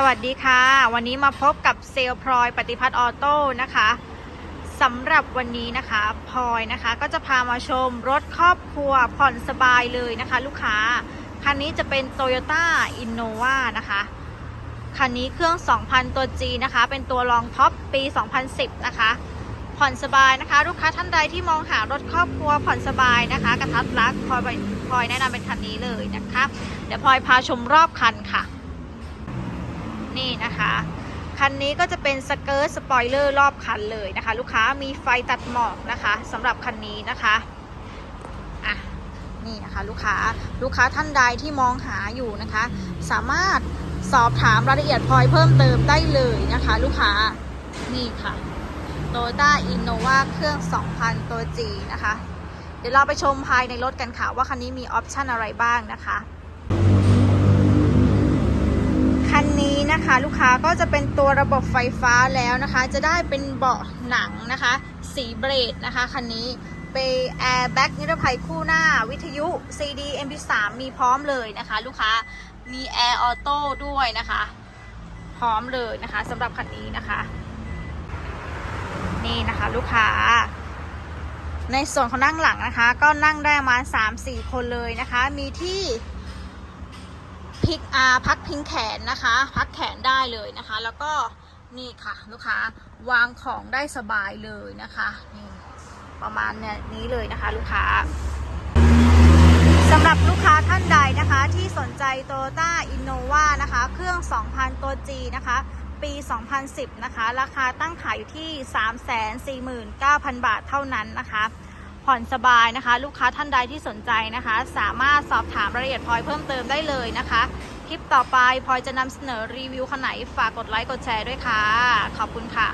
สวัสดีค่ะ วันนี้มาพบกับเซลพลอยปฏิพัฒน์ออโต้นะคะสำหรับวันนี้นะคะพลอยนะคะก็จะพามาชมรถครอบครัวผ่อนสบายเลยนะคะ ลูกค้า คันนี้จะเป็น Toyota Innova นะคะ คันนี้เครื่อง 2,000 ตัว G นะคะ เป็นตัวรองท็อปปี 2010 นะคะ ผ่อนสบายนะคะ ลูกค้าท่านใดที่มองหารถครอบครัวผ่อนสบายนะคะ กระทัดรัดพลอยพลอยแนะนำเป็นคันนี้เลยนะคะ เดี๋ยวพลอยพาชมรอบคันค่ะ นะคะ คันนี้ก็จะเป็นสเกิร์ตสปอยเลอร์รอบคันเลยนะคะ ลูกค้ามีไฟตัดหมอกนะคะสำหรับคันนี้นะคะอะนี่นะคะลูกค้าลูกค้าท่านใดที่มองหาอยู่นะคะ สามารถสอบถามรายละเอียดพลอยเพิ่มเติมได้เลยนะคะ ลูกค้านี่ค่ะ Toyota Innova เครื่อง 2,000 ตัว G นะคะ เดี๋ยวเราไปชมภายในรถกันค่ะ ว่าคันนี้มีออปชันอะไรบ้างนะคะ ลูกค้าก็จะเป็นตัวระบบไฟฟ้าแล้วนะคะ จะได้เป็นเบาะหนังนะคะ สีเบรดนะคะคันนี้เป็นแอร์แบ็กนิรภัยคู่หน้าวิทยุ CD MP3 มีพร้อมเลยนะคะ ลูกค้ามีแอร์ออโต้ด้วยนะคะ พร้อมเลยนะคะสำหรับคันนี้นะคะ นี่นะคะลูกค้า ในส่วนของนั่งหลังนะคะ ก็นั่งได้ประมาณ3-4 คนเลยนะคะ มีที่ พิกอาพักพิงแขนนะคะ พักแขนได้เลยนะคะ แล้วก็นี่ค่ะลูกค้าวางของได้สบายเลยนะคะนี่ประมาณเนี้ยนี้เลยนะคะ ลูกค้าสำหรับลูกค้าท่านใดนะคะที่สนใจ Toyota Innova นะคะ เครื่อง 2,000 ตัว G นะคะ ปี 2010 นะคะ ราคาตั้งขายอยู่ที่ 349,000 บาทเท่านั้นนะคะ ผ่อนสบายนะคะ ลูกค้าท่านใดที่สนใจนะคะ สามารถสอบถามรายละเอียดพลอยเพิ่มเติมได้เลยนะคะ คลิปต่อไปพลอยจะนำเสนอรีวิวคันไหนฝากกดไลค์กดแชร์ด้วยค่ะ ขอบคุณค่ะ